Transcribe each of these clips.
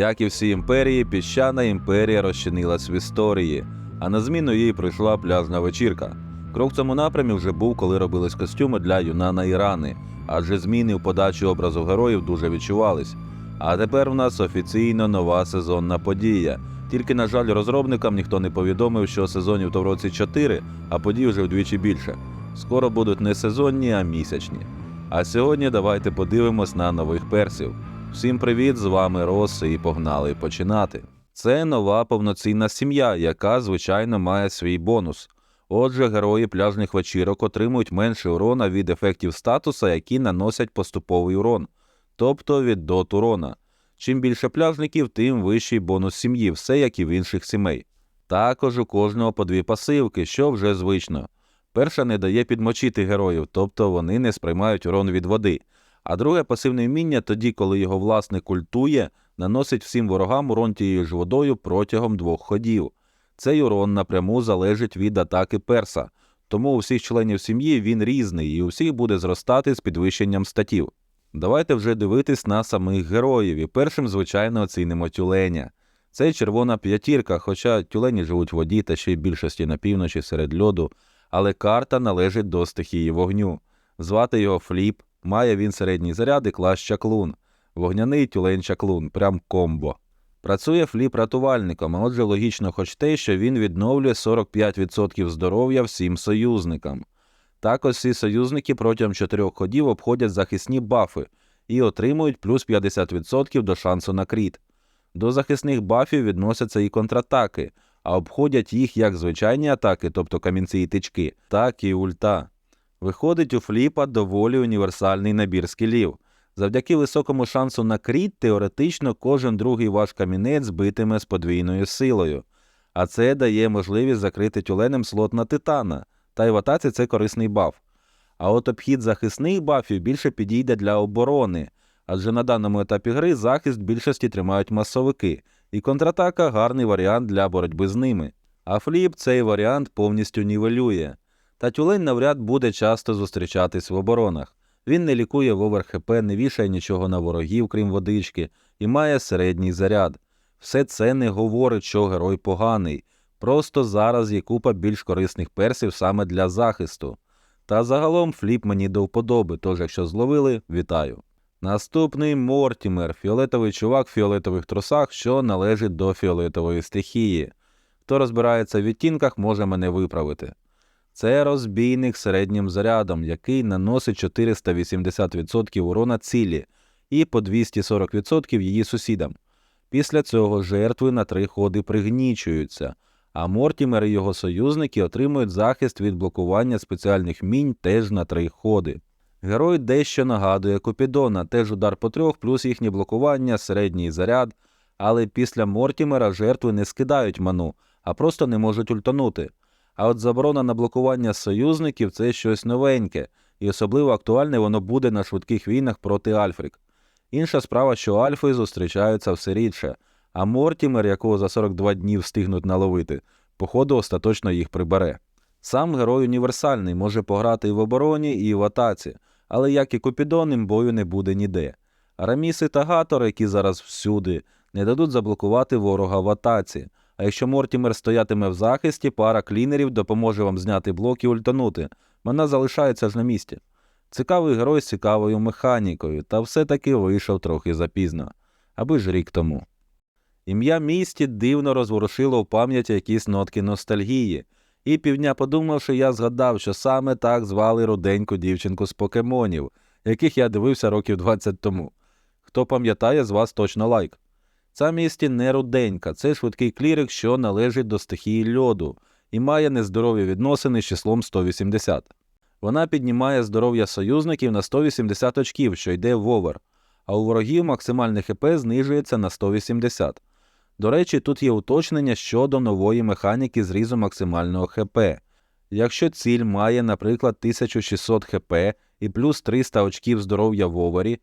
Як і всі імперії, піщана імперія розчинилась в історії, а на зміну їй прийшла пляжна вечірка. Крок в цьому напрямі вже був, коли робились костюми для Юнана і Рани, адже зміни в подачі образу героїв дуже відчувались. А тепер в нас офіційно нова сезонна подія. Тільки, на жаль, розробникам ніхто не повідомив, що сезонів то в році 4, а подій вже вдвічі більше. Скоро будуть не сезонні, а місячні. А сьогодні давайте подивимось на нових персів. Всім привіт! З вами Роси і погнали починати. Це нова повноцінна сім'я, яка, звичайно, має свій бонус. Отже, герої пляжних вечірок отримують менше урона від ефектів статуса, які наносять поступовий урон, тобто від дот урона. Чим більше пляжників, тим вищий бонус сім'ї, все як і в інших сімей. Також у кожного по дві пасивки, що вже звично. Перша не дає підмочити героїв, тобто вони не сприймають урон від води. А друге пасивне вміння тоді, коли його власник культує, наносить всім ворогам урон тією ж водою протягом двох ходів. Цей урон напряму залежить від атаки перса, тому у всіх членів сім'ї він різний і у всіх буде зростати з підвищенням статів. Давайте вже дивитись на самих героїв, і першим, звичайно, оцінимо тюленя. Це червона п'ятірка, хоча тюлені живуть в воді та ще й більшості на півночі серед льоду, але карта належить до стихії вогню. Звати його Фліп, має він середній заряд і клас чаклун. Вогняний тюлень чаклун, прям комбо. Працює фліп рятувальником, а отже логічно хоч те, що він відновлює 45% здоров'я всім союзникам. Також всі союзники протягом 4 ходів обходять захисні бафи і отримують плюс 50% до шансу на кріт. До захисних бафів відносяться і контратаки, а обходять їх як звичайні атаки, тобто камінці і тички, так і ульта. Виходить у фліпа доволі універсальний набір скілів. Завдяки високому шансу на кріт, теоретично кожен другий ваш камінець битиме з подвійною силою. А це дає можливість закрити тюленем слот на титана, та й в атаці це корисний баф. А от обхід захисних бафів більше підійде для оборони, адже на даному етапі гри захист більшості тримають масовики, і контратака гарний варіант для боротьби з ними. А фліп цей варіант повністю нівелює. Та тюлень навряд буде часто зустрічатись в оборонах. Він не лікує в овер ХП, не вішає нічого на ворогів, крім водички, і має середній заряд. Все це не говорить, що герой поганий. Просто зараз є купа більш корисних персів саме для захисту. Та загалом фліп мені до вподоби, тож якщо зловили, вітаю. Наступний Мортімер, фіолетовий чувак в фіолетових трусах, що належить до фіолетової стихії. Хто розбирається в відтінках, може мене виправити. Це розбійник середнім зарядом, який наносить 480% урона цілі і по 240% її сусідам. Після цього жертви на три ходи пригнічуються, а Мортімер і його союзники отримують захист від блокування спеціальних мінь теж на три ходи. Герой дещо нагадує Купідона, теж удар по трьох, плюс їхнє блокування, середній заряд, але після Мортімера жертви не скидають ману, а просто не можуть ультанути. А от заборона на блокування союзників це щось новеньке, і особливо актуальне воно буде на швидких війнах проти Альфрік. Інша справа, що Альфи зустрічаються все рідше, а Мортімер, якого за 42 дні встигнуть наловити, походу остаточно їх прибере. Сам герой універсальний, може пограти і в обороні, і в атаці, але як і Купідон, їм бою не буде ніде. Раміси та Гатор, які зараз всюди, не дадуть заблокувати ворога в атаці. А якщо Мортімер стоятиме в захисті, пара клінерів допоможе вам зняти блок і ультанути. Вона залишається ж на місці. Цікавий герой з цікавою механікою, та все-таки вийшов трохи запізно, аби ж рік тому. Ім'я місті дивно розворушило в пам'яті якісь нотки ностальгії, і півдня подумавши, я згадав, що саме так звали руденьку дівчинку з покемонів, яких я дивився років 20 тому. Хто пам'ятає, з вас точно лайк. Ця місті не руденька, це швидкий клірик, що належить до стихії льоду і має нездорові відносини з числом 180. Вона піднімає здоров'я союзників на 180 очків, що йде в овер, а у ворогів максимальне ХП знижується на 180. До речі, тут є уточнення щодо нової механіки зрізу максимального ХП. Якщо ціль має, наприклад, 1600 ХП і плюс 300 очків здоров'я в овері,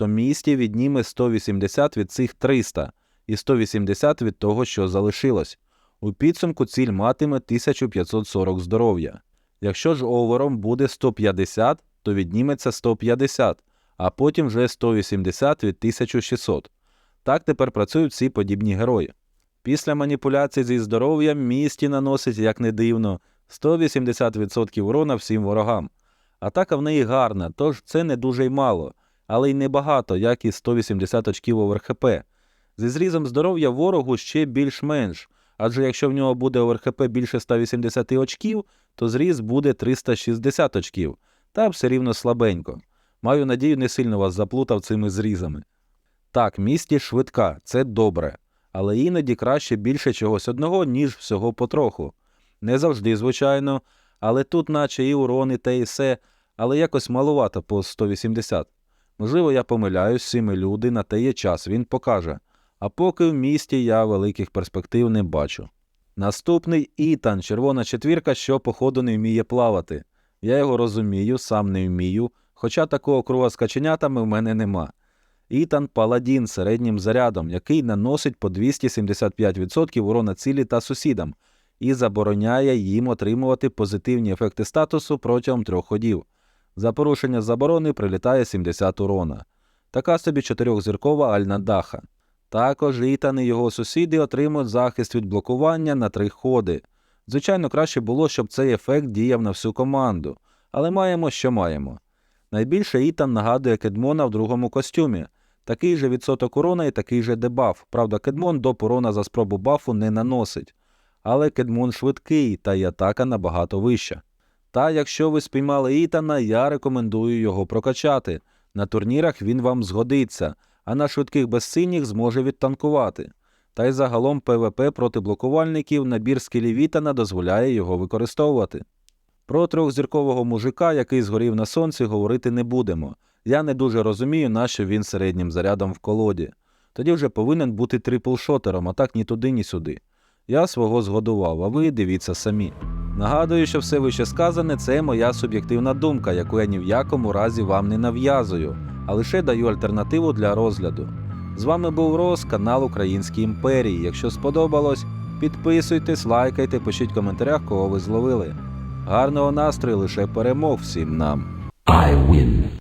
то місті відніме 180 від цих 300 і 180 від того, що залишилось. У підсумку ціль матиме 1540 здоров'я. Якщо ж овером буде 150, то відніметься 150, а потім вже 180 від 1600. Так тепер працюють всі подібні герої. Після маніпуляцій зі здоров'ям місті наносить, як не дивно, 180% урона всім ворогам. Атака в неї гарна, тож це не дуже й мало, але й небагато, як і 180 очків ОверХП. Зі зрізом здоров'я ворогу ще більш-менш, адже якщо в нього буде ОверХП більше 180 очків, то зріз буде 360 очків, та все рівно слабенько. Маю надію, не сильно вас заплутав цими зрізами. Так, місті швидка, це добре, але іноді краще більше чогось одного, ніж всього потроху. Не завжди, звичайно, але тут, наче і урон, і те, і все, але якось малувато по 180. Можливо, я помиляюсь, сіми люди, на те є час, він покаже. А поки в місті я великих перспектив не бачу. Наступний Ітан, червона четвірка, що походу не вміє плавати. Я його розумію, сам не вмію, хоча такого крова з каченятами в мене нема. Ітан Паладін середнім зарядом, який наносить по 275% урона цілі та сусідам, і забороняє їм отримувати позитивні ефекти статусу протягом трьох ходів. За порушення заборони прилітає 70 урона. Така собі чотирьохзіркова альнадаха. Також Ітан і його сусіди отримують захист від блокування на три ходи. Звичайно, краще було, щоб цей ефект діяв на всю команду, але маємо, що маємо. Найбільше Ітан нагадує Кедмона в другому костюмі. Такий же відсоток урона і такий же дебаф. Правда, Кедмон до урона за спробу бафу не наносить. Але Кедмон швидкий, та й атака набагато вища. Та якщо ви спіймали Ітана, я рекомендую його прокачати. На турнірах він вам згодиться, а на швидких безсиніх зможе відтанкувати. Та й загалом ПВП проти блокувальників набір скілів Ітана дозволяє його використовувати. Про трьохзіркового мужика, який згорів на сонці, говорити не будемо. Я не дуже розумію, нащо він середнім зарядом в колоді. Тоді вже повинен бути трипл-шотером, а так ні туди, ні сюди. Я свого згодував, а ви дивіться самі. Нагадую, що все вище сказане це моя суб'єктивна думка, яку я ні в якому разі вам не нав'язую, а лише даю альтернативу для розгляду. З вами був Рос, канал Українській імперії. Якщо сподобалось, підписуйтесь, лайкайте, пишіть в коментарях, кого ви зловили. Гарного настрою лише перемог всім нам. I win.